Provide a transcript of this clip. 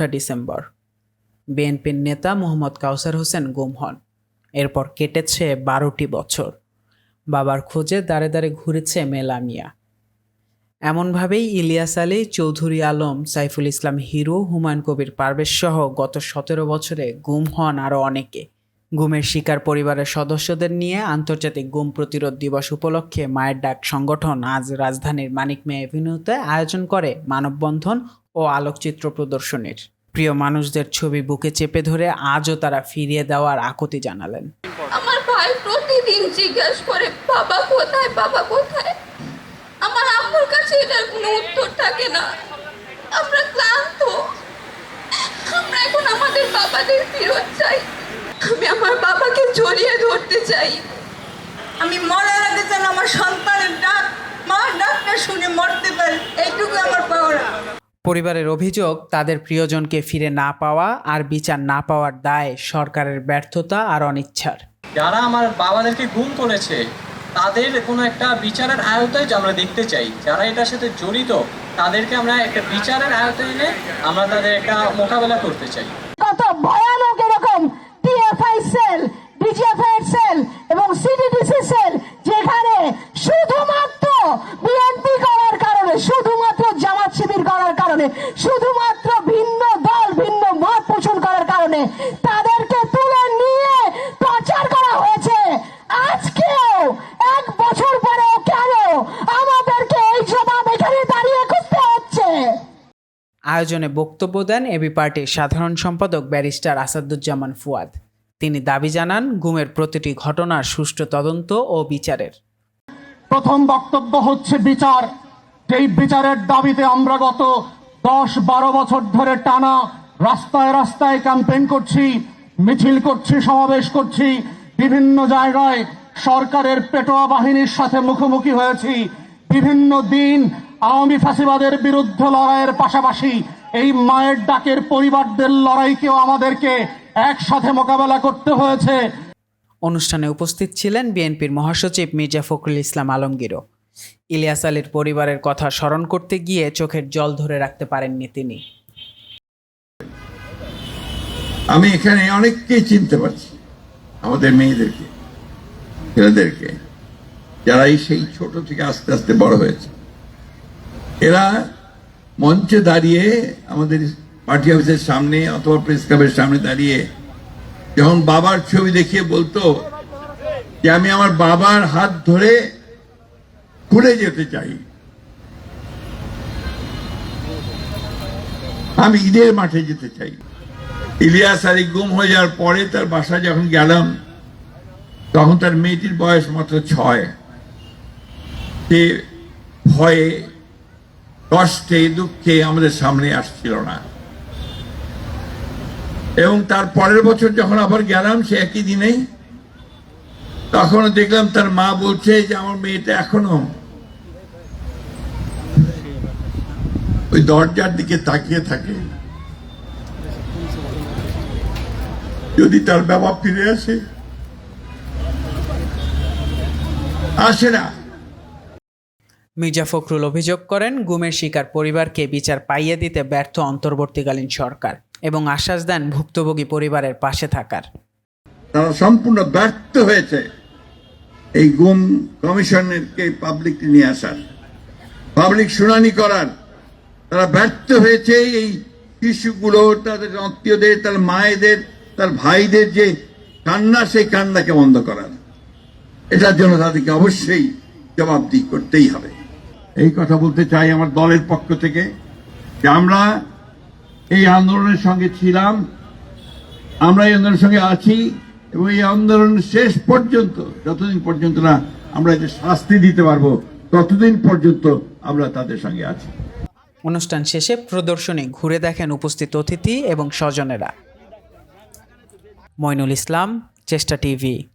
চৌঠা ডিসেম্বর। বিএনপির নেতা মোহাম্মদ কাউসার হোসেন গুম হন। এরপর কেটেছে বারোটি বছর। বাবার খোঁজে দাঁড়ে দাঁড়ে ঘুরেছে মেলামিয়া। এমনভাবেই ইলিয়াস আলী, চৌধুরী আলম, সাইফুল ইসলাম হিরো, হুমায়ুন কবির পারভেজ সহ গত সতেরো বছরে গুম হন আরও অনেকে। গুমের শিকার পরিবারের সদস্যদের নিয়ে আন্তর্জাতিক গুম প্রতিরোধ দিবস উপলক্ষে মায়ের ডাক সংগঠন আজ রাজধানীর মানিক মে এভিনিউতে আয়োজন করে মানববন্ধন ও আলোকচিত্র প্রদর্শনীর। প্রিয় মানুষদের ছবি বুকে চেপে ধরে আজও তারা ফিরিয়ে দেওয়ার আকুতি জানালেন। আমার ভাই প্রতিদিন জিজ্ঞেস করে, বাবা কোথায়? বাবা কোথায়? আমার আম্মুর কাছে এটার কোনো উত্তর থাকে না। আমরা ক্লান্ত। আমরা এখন আমাদের বাবাদের ফেরত চাই। আমি আমার বাবাকে জড়িয়ে ধরতে চাই। আমি মরার আগে যেন আমার সন্তানের ডাক, মার ডাকটা শুনে মরতে পারি। এইটুকু আমার পাওয়া পরিবারের অভিযোগ তাদের প্রিয়জনকে ফিরে না পাওয়া আর বিচার না পাওয়ার দায় সরকারের ব্যর্থতা আর অনিচ্ছার। যারা আমার বাবাদেরকে গুম করেছে তাদের কোনো একটা বিচারের আয়তায় যে আমরা দেখতে চাই। যারা এটার সাথে জড়িত তাদেরকে আমরা একটা বিচারের আয়তায় এনে আমরা তাদের একটা মোকাবেলা করতে চাই। কত ভয়ানক এরকম টিএফআই সেল ডিজিএফআই সেল এবং সিডিডিসি সেল যেখানে শুধুমাত্র বিএনপি করার কারণে শুধুমাত্র জামাত শিবির করার কারণে শুধুমাত্র ভিন্ন দল ভিন্ন মত পোষণ করার কারণে তাদেরকে তুলে নিয়ে প্রচার করা হয়েছে। আজকেও এক বছর পরেও কেন আমাদেরকে এই জবাব এখানে দাঁড়িয়ে করতে হচ্ছে? আয়োজনে বক্তব্য দেন এবি পার্টির সাধারণ সম্পাদক ব্যারিস্টার আসাদুজ্জামান ফুয়াদ। তিনি দাবি জানান গুমের প্রতিটি ঘটনার সুষ্ঠু তদন্ত ও বিচারের। প্রথম বক্তব্য হচ্ছে বিচার। যেই বিচারের দাবিতে আমরা গত দশ বারো বছর ধরে টানা রাস্তায় রাস্তায় ক্যাম্পেইন করছি, মিছিল করছি, সমাবেশ করছি, বিভিন্ন জায়গায় সরকারের পেটোয়া বাহিনীর সাথে মুখোমুখি হয়েছি। বিভিন্ন দিন আওয়ামী ফাঁসিবাদের বিরুদ্ধে লড়াইয়ের পাশাপাশি এই মায়ের ডাকের পরিবারদের লড়াইকেও আমাদেরকে একসাথে মোকাবেলা করতে হয়েছে। অনুষ্ঠানে উপস্থিত ছিলেন বিএনপির মহাসচিব মির্জা ফখরুল ইসলাম আলমগীরও। ইলিয়াস আলীর পরিবারের কথা স্মরণ করতে গিয়ে চোখের জল ধরে রাখতে পারেননি তিনি। আমি এখানে অনেককেই চিনতে পারছি, আমাদের মেয়েদেরকে, ছেলেদেরকে যারা এই সেই ছোট থেকে আস্তে আস্তে বড় হয়েছে। এরা মঞ্চে দাঁড়িয়ে আমাদের পার্টি অফিসের সামনে অথবা প্রেস ক্লাবের সামনে দাঁড়িয়ে যখন বাবার ছবি দেখিয়ে বলতো যে, আমি আমার বাবার হাত ধরে খুলে যেতে চাই। আমি ঈদের মাঠে যেতে চাই। ইলিয়াস আলী গুম হয়ে যাওয়ার পরে তার বাসায় যখন গেলাম, তখন তার মেয়েটির বয়স মাত্র ছয়। সে ভয়ে, কষ্টে, দুঃখে আমাদের সামনে আসছিল না। এবং তার পরের বছর যখন আবার গেলাম, সে একই দিনেই তখন দেখলাম তার মা বলছে যে, আমার মেয়েটা এখনও ওই দরজার দিকে তাকিয়ে থাকে। যদি তার বাবা ফিরে আসে আসে না। মির্জা ফখরুল অভিযোগ করেন গুমের শিকার পরিবারকে বিচার পাইয়ে দিতে ব্যর্থ অন্তর্বর্তীকালীন সরকার এবং আশ্বাস দেন ভুক্তভোগী পরিবারের পাশে থাকার। তারা সম্পূর্ণ ব্যর্থ হয়েছে এই গুম কমিশনকে পাবলিক নিয়ে আসার। পাবলিক শুনানি করার। তারা ব্যর্থ হয়েছে এই শিশুগুলো তাদের আত্মীয়দের, তার মায়েদের, তার ভাইদের যে কান্না, সেই কান্নাকে বন্ধ করার। এটার জন্য তাদেরকে অবশ্যই জবাবদি করতেই হবে। এই কথা বলতে চাই আমার দলের পক্ষ থেকে যে আমরা এই আন্দোলনের সঙ্গে ছিলাম, আমরা এই আন্দোলনের সঙ্গে আছি এবং এই আন্দোলন শেষ পর্যন্ত, যতদিন পর্যন্ত না আমরা যে শাস্তি দিতে পারব, ততদিন পর্যন্ত আমরা তাদের সঙ্গে আছি। অনুষ্ঠান শেষে প্রদর্শনী ঘুরে দেখেন উপস্থিত অতিথি এবং স্বজনেরা। মইনুল ইসলাম চেষ্টা টিভি।